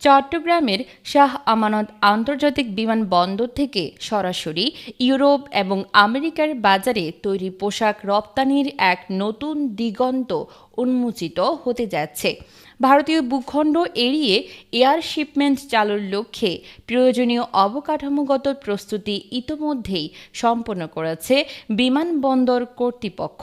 চট্টগ্রামের শাহ আমানত আন্তর্জাতিক বিমানবন্দর থেকে সরাসরি ইউরোপ এবং আমেরিকার বাজারে তৈরি পোশাক রপ্তানির এক নতুন দিগন্ত উন্মোচিত হতে যাচ্ছে। ভারতীয় ভূখণ্ড এড়িয়ে এয়ার শিপমেন্ট চালুর লক্ষ্যে প্রয়োজনীয় অবকাঠামোগত প্রস্তুতি ইতোমধ্যেই সম্পন্ন করেছে বিমানবন্দর কর্তৃপক্ষ।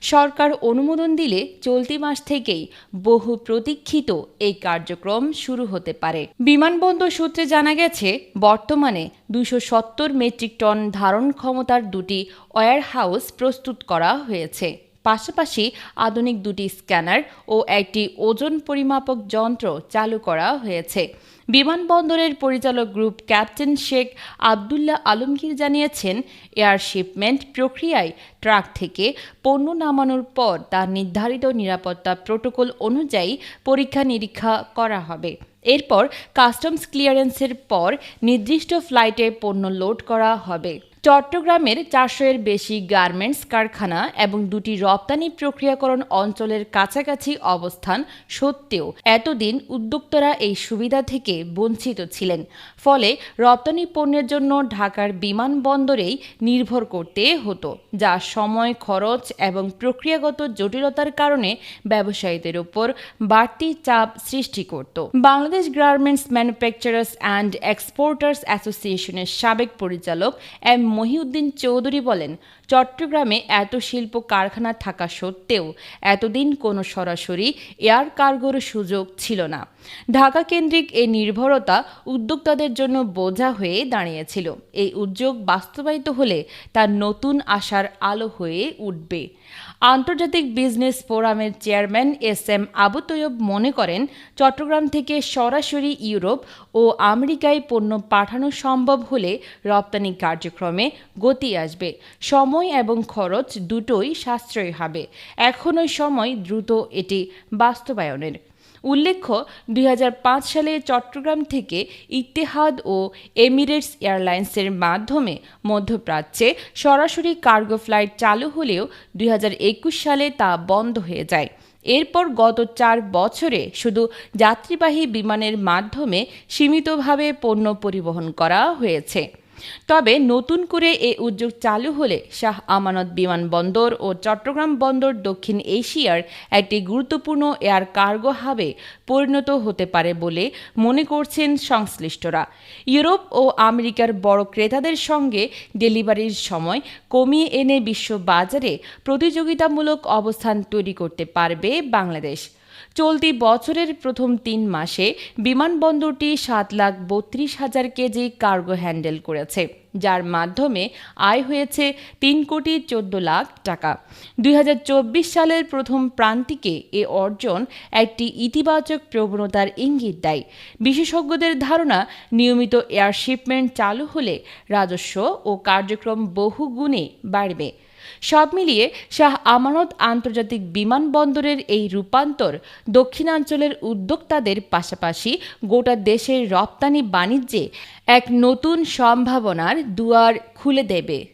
সরকার অনুমোদন দিলে চলতি মাস থেকেই বহু প্রতীক্ষিত এই কার্যক্রম শুরু হতে পারে। বিমানবন্দর সূত্রে জানা গেছে, বর্তমানে দুশো সত্তর মেট্রিক টন ধারণ ক্ষমতার দুটি ওয়্যার হাউস প্রস্তুত করা হয়েছে। পাশাপাশি আধুনিক দুটি স্ক্যানার ও একটি ওজন পরিমাপক যন্ত্র চালু করা হয়েছে। বিমানবন্দরের পরিচালক গ্রুপ ক্যাপ্টেন শেখ আবদুল্লাহ আলমগীর জানিয়েছেন, এয়ার শিপমেন্ট প্রক্রিয়ায় ট্রাক থেকে পণ্য নামানোর পর তার নির্ধারিত নিরাপত্তা প্রোটোকল অনুযায়ী পরীক্ষা নিরীক্ষা করা হবে। এরপর কাস্টমস ক্লিয়ারেন্সের পর নির্দিষ্ট ফ্লাইটে পণ্য লোড করা হবে। চট্টগ্রামের চারশো এর বেশি গার্মেন্টস কারখানা এবং দুটি রপ্তানি প্রক্রিয়াকরণ অঞ্চলের কাছাকাছি অবস্থান সত্ত্বেও এতদিন উদ্যোক্তারা এই সুবিধা থেকে বঞ্চিত ছিলেন। ফলে রপ্তানি পণ্যের জন্য ঢাকার বিমানবন্দরেই নির্ভর করতে হতো, যা সময়, খরচ এবং প্রক্রিয়াগত জটিলতার কারণে ব্যবসায়ীদের উপর বাড়তি চাপ সৃষ্টি করত। Bangladesh garments manufacturers and exporters অ্যাসোসিয়েশনের সাবেক পরিচালক এম মহিউদ্দিন চৌধুরী বলেন, চট্টগ্রামে এত শিল্প কারখানা থাকা সত্ত্বেও এতদিন কোনো সরাসরি এয়ার কার্গোর সুযোগ ছিল না। ঢাকা কেন্দ্রিক এই নির্ভরতা উদ্যোক্তাদের জন্য বোঝা হয়ে দাঁড়িয়েছিল। এই উদ্যোগ বাস্তবায়িত হলে তার নতুন আশার আলো হয়ে উঠবে। আন্তর্জাতিক বিজনেস ফোরামের chairman S M Abu Taiyeb মনে করেন, চট্টগ্রাম থেকে সরাসরি ইউরোপ ও আমেরিকায় পণ্য পাঠানো সম্ভব হলে রপ্তানি কার্যক্রমে গতি আসবে। সময় এবং খরচ দুটোই সাশ্রয়ী হবে। এখনই সময় দ্রুত এটি বাস্তবায়নের। উল্লেখ্য, দুই হাজার পাঁচ সালে চট্টগ্রাম থেকে ইত্তেহাদ ও এমিরেটস এয়ারলাইন্সের মাধ্যমে মধ্যপ্রাচ্যে সরাসরি কার্গো ফ্লাইট চালু হলেও দুই হাজার একুশ সালে তা বন্ধ হয়ে যায়। এরপর গত চার বছরে শুধু যাত্রীবাহী বিমানের মাধ্যমে সীমিতভাবে পণ্য পরিবহন করা হয়েছে। তবে নতুন করে এ উদ্যোগ চালু হলে শাহ আমানত বিমানবন্দর ও চট্টগ্রাম বন্দর দক্ষিণ এশিয়ার একটি গুরুত্বপূর্ণ এয়ার কার্গো হাবে পরিণত হতে পারে বলে মনে করছেন সংশ্লিষ্টরা। ইউরোপ ও আমেরিকার বড় ক্রেতাদের সঙ্গে ডেলিভারির সময় কমিয়ে এনে বিশ্ব বাজারে প্রতিযোগিতামূলক অবস্থান তৈরি করতে পারবে বাংলাদেশ। চলতি বছরের প্রথম তিন মাসে বিমানবন্দরটি সাত লাখ বত্রিশ হাজার কেজি কার্গো হ্যান্ডেল করেছে, যার মাধ্যমে আয় হয়েছে তিন কোটি চোদ্দ লাখ টাকা। দুই হাজার চব্বিশ সালের প্রথম প্রান্তিকে এ অর্জন একটি ইতিবাচক প্রবণতার ইঙ্গিত দেয়। বিশেষজ্ঞদের ধারণা, নিয়মিত এয়ার শিপমেন্ট চালু হলে রাজস্ব ও কার্যক্রম বহু গুণে বাড়বে। সব মিলিয়ে শাহ আমানত আন্তর্জাতিক বিমানবন্দরের এই রূপান্তর দক্ষিণাঞ্চলের উদ্যোক্তাদের পাশাপাশি গোটা দেশের রপ্তানি বাণিজ্যে এক নতুন সম্ভাবনার দুয়ার খুলে দেবে।